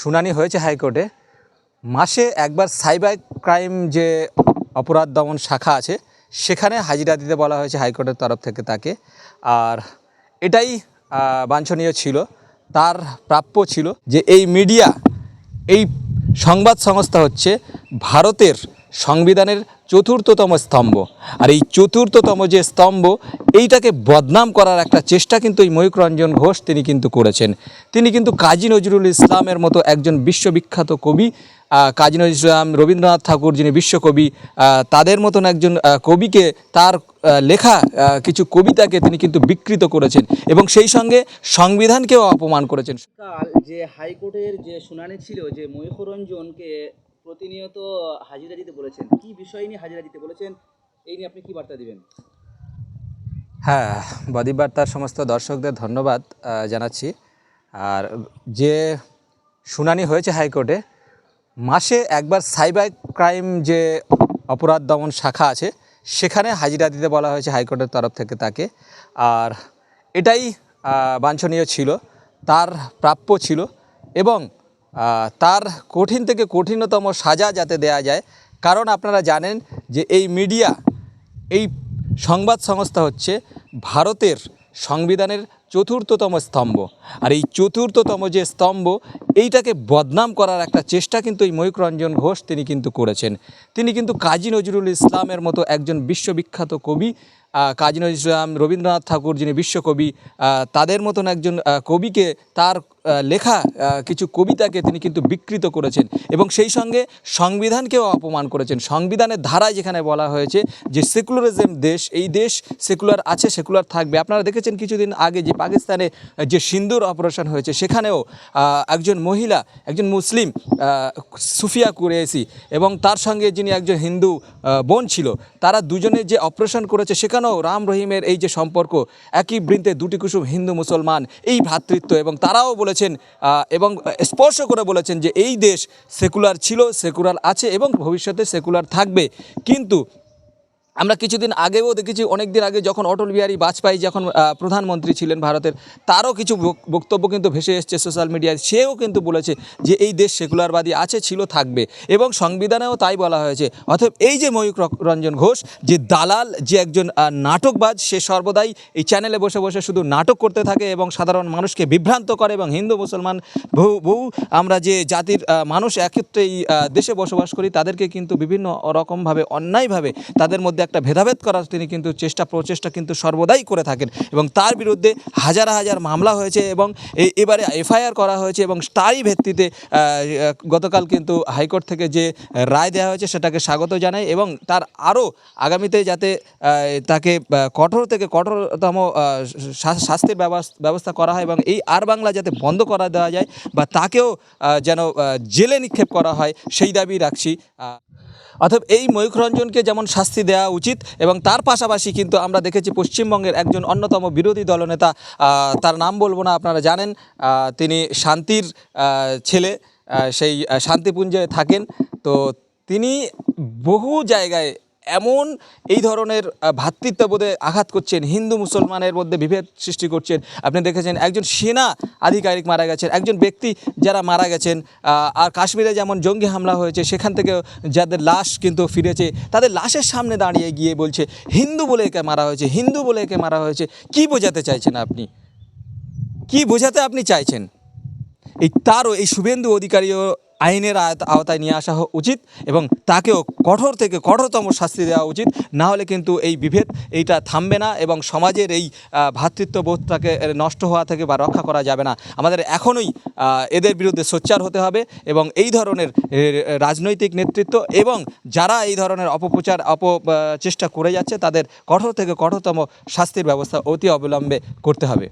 শুনানি হয়েছে হাইকোর্টে। মাসে একবার সাইবার ক্রাইম যে অপরাধ দমন শাখা আছে, সেখানে হাজিরা দিতে বলা হয়েছে হাইকোর্টের তরফ থেকে তাকে। আর এটাই বাঞ্ছনীয় ছিল, তার প্রাপ্য ছিল যে এই মিডিয়া, এই সংবাদ সংস্থা হচ্ছে ভারতের সংবিধানের চতুর্থতম স্তম্ভ। আর এই চতুর্থতম যে স্তম্ভ, এইটাকে বদনাম করার একটা চেষ্টা কিন্তু এই ময়ূক রঞ্জন ঘোষ তিনি কিন্তু করেছেন। তিনি কিন্তু কাজী নজরুল ইসলামের মতো একজন বিশ্ববিখ্যাত কবি কাজী নজরুল ইসলাম, রবীন্দ্রনাথ ঠাকুর যিনি বিশ্বকবি তাদের মতন একজন কবিকে তার লেখা কিছু কবিতাকে তিনি কিন্তু বিকৃত করেছেন এবং সেই সঙ্গে সংবিধানকেও অপমান করেছেন। যে হাইকোর্টের যে শুনানি ছিল যে ময়ূরঞ্জনকে প্রতিনিয়ত হাজিরা দিতে বলেছেন। কি বিষয় নিয়ে হাজিরা দিতে বলেছেন? এই নিয়ে আপনি কি বার্তা দিবেন? হ্যাঁ বদ্বীপ বার্তার সমস্ত দর্শকদের ধন্যবাদ জানাচ্ছি। আর যে শুনানি হয়েছে হাইকোর্টে, মাসে একবার সাইবার ক্রাইম যে অপরাধ দমন শাখা আছে, সেখানে হাজিরা দিতে বলা হয়েছে হাইকোর্টের তরফ থেকে তাকে। আর এটাই বাঞ্ছনীয় ছিল, তার প্রাপ্য ছিল। এবং তার কঠিন থেকে কঠিনতম সাজা যাতে দেয়া যায়। কারণ আপনারা জানেন যে এই মিডিয়া, এই সংবাদ সংস্থা হচ্ছে ভারতের সংবিধানের চতুর্থতম স্তম্ভ। আর এই চতুর্থতম যে স্তম্ভ, এইটাকে বদনাম করার একটা চেষ্টা কিন্তু এই ময়ূক রঞ্জন ঘোষ তিনি কিন্তু করেছেন। তিনি কিন্তু কাজী নজরুল ইসলামের মতো একজন বিশ্ববিখ্যাত কবি কাজী নজরুল ইসলাম, রবীন্দ্রনাথ ঠাকুর যিনি বিশ্বকবি তাদের মতন একজন কবিকে তার লেখা কিছু কবিতাকে তিনি কিন্তু বিকৃত করেছেন এবং সেই সঙ্গে সংবিধানকেও অপমান করেছেন। সংবিধানের ধারায় যেখানে বলা হয়েছে যে সেকুলারিজম দেশ, এই দেশ সেকুলার আছে, সেকুলার থাকবে। আপনারা দেখেছেন কিছুদিন আগে যে পাকিস্তানে যে সিন্দুর অপারেশন হয়েছে, সেখানেও একজন মহিলা, একজন মুসলিম সুফিয়া কুরেসি এবং তার সঙ্গে যিনি একজন হিন্দু বোন ছিল, তারা দুজনে যে অপারেশন করেছে সেখানেও রাম রহিমের এই যে সম্পর্ক, একই বৃন্তে দুটি কুসুম হিন্দু মুসলমান, এই ভ্রাতৃত্ব এবং তারাও বলেছেন এবং স্পর্শ করে বলেছেন যে এই দেশ সেকুলার ছিল, সেকুলার আছে এবং ভবিষ্যতে সেকুলার থাকবে। কিন্তু আমরা কিছুদিন আগেও দেখেছি অনেক দিন আগে যখন অটল বিহারী বাজপেয়ী যখন প্রধানমন্ত্রী ছিলেন ভারতের, তারও কিছু বক- বক্তব্য কিন্তু ভেসে এসছে সোশ্যাল মিডিয়ায়। সেও কিন্তু বলেছে যে এই দেশ সেকুলারবাদী আছে, ছিল, থাকবে। এবং সংবিধানেও তাই বলা হয়েছে। অতএব এই যে ময়ূক রঞ্জন ঘোষ, যে দালাল, যে একজন নাটকবাজ, সে সর্বদাই এই চ্যানেলে বসে বসে শুধু নাটক করতে থাকে এবং সাধারণ মানুষকে বিভ্রান্ত করে এবং হিন্দু, মুসলমান, বহু বহু আমরা যে জাতির মানুষ একত্রে এই দেশে বসবাস করি, তাদেরকে কিন্তু বিভিন্ন রকমভাবে, অন্যায়ভাবে তাদের মধ্যে একটা ভেদাভেদ করার তিনি কিন্তু চেষ্টা, প্রচেষ্টা কিন্তু সর্বদাই করে থাকেন এবং তার বিরুদ্ধে হাজার হাজার মামলা হয়েছে এবং এবারে এফআইআর করা হয়েছে এবং তারই ভিত্তিতে গতকাল কিন্তু হাইকোর্ট থেকে যে রায় দেওয়া হয়েছে সেটাকে স্বাগত জানাই এবং তার আরও আগামীতে যাতে তাকে কঠোর থেকে কঠোরতম শাস্তির ব্যবস্থা করা হয় এবং এই আর বাংলা যাতে বন্ধ করা দেওয়া যায় বা তাকেও যেন জেলে নিক্ষেপ করা হয়, সেই দাবি রাখছি অর্থাৎ এই ময়ূখ রঞ্জনকে যেমন শাস্তি দেওয়া উচিত এবং তার পাশাপাশি কিন্তু আমরা দেখেছি পশ্চিমবঙ্গের একজন অন্যতম বিরোধী দলনেতা তার নাম বলব না, আপনারা জানেন তিনি শান্তির ছেলে সেই শান্তিপুঞ্জে থাকেন। তো তিনি বহু জায়গায় এমন এই ধরনের ভ্রাতৃত্ববোধে আঘাত করছেন, হিন্দু মুসলমানের মধ্যে বিভেদ সৃষ্টি করছেন। আপনি দেখেছেন একজন সেনা আধিকারিক মারা গেছেন, একজন ব্যক্তি যারা মারা গেছেন আর কাশ্মীরে যেমন জঙ্গি হামলা হয়েছে, সেখান থেকে যাদের লাশ কিন্তু ফিরেছে, তাদের লাশের সামনে দাঁড়িয়ে গিয়ে বলছে, হিন্দু বলে একে মারা হয়েছে, হিন্দু বলে একে মারা হয়েছে। কি বোঝাতে চাইছেন আপনি? কি বোঝাতে আপনি চাইছেন? এই তারও এই শুভেন্দু অধিকারীও আইনের আওতায় নিয়ে আসা উচিত এবং তাকেও কঠোর থেকে কঠোরতম শাস্তি দেওয়া উচিত। না হলে কিন্তু এই বিভেদ এইটা থামবে না এবং সমাজের এই ভ্রাতৃত্ববোধটাকে নষ্ট হওয়া থেকে বা রক্ষা করা যাবে না। আমাদের এখনই এদের বিরুদ্ধে সোচ্চার হতে হবে এবং এই ধরনের রাজনৈতিক নেতৃত্ব এবং যারা এই ধরনের অপপ্রচার অপ আহ, চেষ্টা করে যাচ্ছে তাদের কঠোর থেকে কঠোরতম শাস্তির ব্যবস্থা অতি অবিলম্বে করতে হবে।